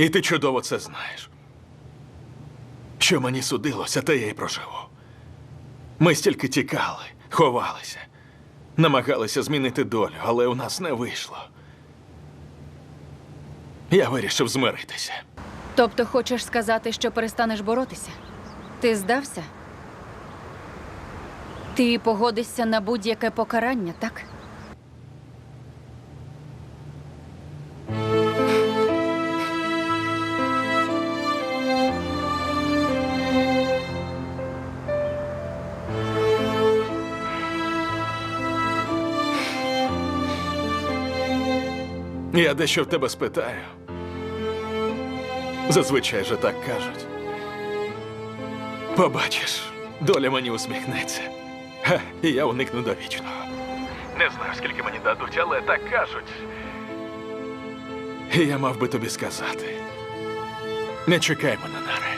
І ти чудово це знаєш. Що мені судилося, те я й проживу. Ми стільки тікали, ховалися, намагалися змінити долю, але у нас не вийшло. Я вирішив змиритися. Тобто хочеш сказати, що перестанеш боротися? Ти здався? Ти погодишся на будь-яке покарання, так? Я дещо в тебе спитаю. Зазвичай же так кажуть. Побачиш, доля мені усміхнеться. Ха, і я уникну до вічного. Не знаю, скільки мені дадуть, але так кажуть. І я мав би тобі сказати. Не чекай мене нари.